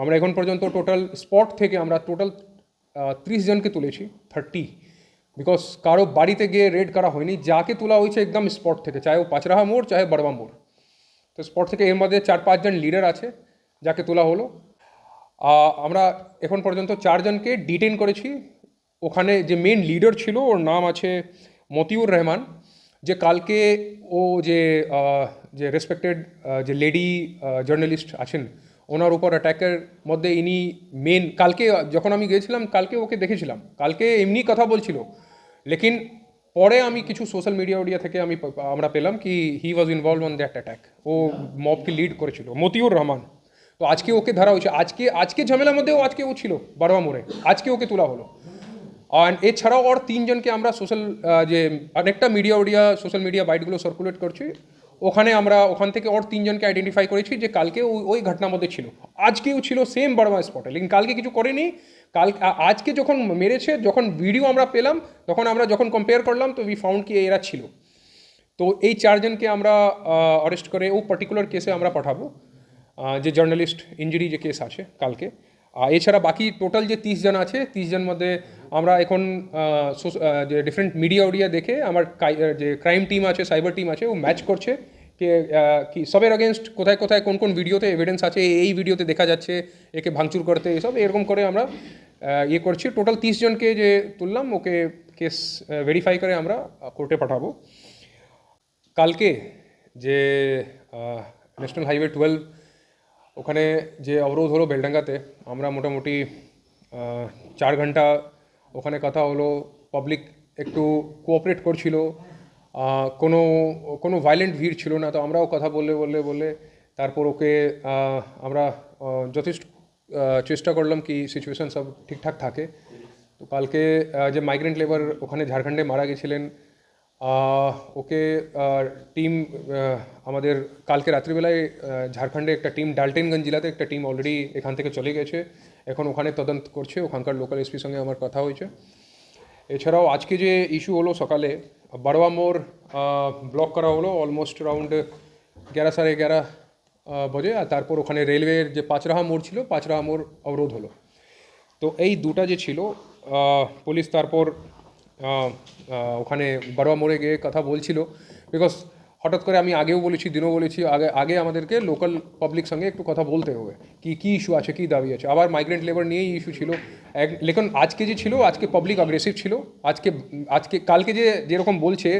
আমরা এখন পর্যন্ত টোটাল স্পট থেকে আমরা টোটাল ত্রিশ জনকে তুলেছি থার্টি বিকজ কারও বাড়িতে গিয়ে রেড করা হয়নি, যাকে তোলা হয়েছে একদম স্পট থেকে, চাহে ও পাঁচরাহা মোড়, চাহে বড়বা মোড়। তো স্পট থেকে এর মধ্যে চার পাঁচজন লিডার আছে, যাকে তোলা হলো। আমরা এখন পর্যন্ত চারজনকে ডিটেন করেছি। ওখানে যে মেন লিডার ছিল, ওর নাম আছে মতিউর রহমান। যে কালকে ও যে যে রেসপেক্টেড যে লেডি জার্নালিস্ট আছেন ওনার উপর অ্যাটাকের মধ্যে ইনি মেন কালকে যখন আমি গিয়েছিলাম, কালকে ওকে দেখেছিলাম। কালকে এমনি কথা বলছিল। লেকিন পরে আমি কিছু সোশ্যাল মিডিয়া ওডিয়া থেকে আমি আমরা পেলাম কি he was involve on that attack ও মবকে লিড করেছিল, মতিউর রহমান। তো আজকে ওকে ধরা হয়েছে। আজকে আজকে ঝামেলার মধ্যেও আজকে ও ছিল, বারোয়া মোড়ে। আজকে ওকে তোলা হলো। আর এছাড়াও আর তিনজনকে আমরা সোশ্যাল যে, অনেকটা মিডিয়া ওডিয়া সোশ্যাল মিডিয়া বাইটগুলো সার্কুলেট করছি। ওখানে আমরা ওখান থেকে ওর তিনজনকে আইডেন্টিফাই করেছি যে কালকে ওই ওই ঘটনার মধ্যে ছিল। আজকেও ছিল সেম বড়মা স্পটে লেকিন কালকে কিছু করেনি। কাল আজকে যখন মেরেছে, যখন ভিডিও আমরা পেলাম, তখন আমরা যখন কম্পেয়ার করলাম, তো উই ফাউন্ড কি এরা ছিল। তো এই চারজনকে আমরা অরেস্ট করে ও পার্টিকুলার কেসে আমরা পাঠাবো। যে জার্নালিস্ট ইঞ্জুরি যে কেস আছে কালকে। এছাড়া বাকি টোটাল যে তিরিশ জন আছে, তিরিশ জন মধ্যে আমরা এখন যে ডিফারেন্ট মিডিয়া ওডিয়া দেখে আমার যে ক্রাইম টিম আছে সাইবার টিম আছে, ও ম্যাচ করছে। কে কি, সবের অগেনস্ট কোথায় কোথায় কোন কোন ভিডিওতে এভিডেন্স আছে, এই ভিডিওতে দেখা যাচ্ছে, একে ভাঙচুর করতে, এসব, এরকম করে আমরা ইয়ে করছি। টোটাল তিরিশ জনকে যে তুললাম, ওকে কেস ভেরিফাই করে আমরা কোর্টে পাঠাবো। কালকে যে ন্যাশনাল হাইওয়ে টুয়েলভ ওখানে যে অবরোধ হলো বেলডাঙ্গাতে, আমরা মোটামুটি চার ঘণ্টা ওখানে কথা হলো পাবলিক একটু কোঅপারেট করছিল কোনো কোনো ভায়োলেন্ট ভিড় ছিল না, তো আমরাও কথা বললে বললে বললে, তারপর ওকে আমরা যথেষ্ট চেষ্টা করলাম কি সিচুয়েশান সব ঠিকঠাক থাকে। তো কালকে যে মাইগ্রেন্ট লেবার ওখানে ঝাড়খণ্ডে মারা গেছিলেন ওকে টিম আমাদের কালকে রাত্রিবেলায় ঝাড়খণ্ডে একটা টিম ডালটেনগঞ্জ জেলাতে একটা টিম অলরেডি এখান থেকে চলে গেছে। এখন ওখানে তদন্ত করছে, ওখানকার লোকাল এসপির সঙ্গে আমার কথা হয়েছে। এছাড়াও আজকে যে ইস্যু হলো সকালে, বারোয়া মোড় ব্লক করা হলো অলমোস্ট রাউন্ড এগারো সাড়ে এগারো বজে, আর তারপর ওখানে রেলওয়ের যে পাঁচরাহা মোড় ছিল, পাঁচরাহা মোড় অবরোধ হলো। তো এই দুটা যে ছিল পুলিশ তারপর ওখানে বারোয়া মোড়ে গিয়ে কথা বলছিল। বিকজ হঠাৎ করে আমি আগেও বলেছি, দিনও বলেছি, আগে আগে আমাদেরকে লোকাল পাবলিক সঙ্গে একটু কথা বলতে হবে। কি, কী ইস্যু আছে, কী দাবি আছে? আবার মাইগ্রেন্ট লেবার নিয়েই ইস্যু ছিল। এক লেকিন আজকে যে ছিল, আজকে পাবলিক অ্যাগ্রেসিভ ছিল। আজকে আজকে, কালকে যে, যেরকম বলছে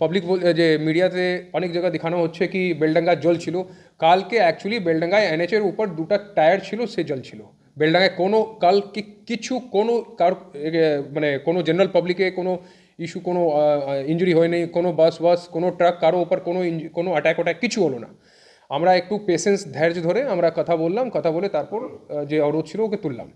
পাবলিক যে মিডিয়াতে অনেক জায়গায় দেখানো হচ্ছে কি বেলডাঙ্গা জল ছিল। কালকে অ্যাকচুয়ালি বেলডাঙ্গায় এনএচের উপর দুটা টায়ার ছিল, সে জল ছিল। বেলডাঙ্গায় কোনো কাল কিছু কোনো কার মানে কোনো জেনারেল পাবলিকে কোনো ইস্যু কোনো ইঞ্জুরি হয়নি, কোনো বাস বাস কোনো ট্রাক কারও ওপর কোনো কোনো অ্যাটাক ওট্যাক কিছু হলো না। আমরা একটু পেশেন্স ধৈর্য ধরে আমরা কথা বললাম, কথা বলে তারপর যে অবরোধ ছিল ওকে তুললাম।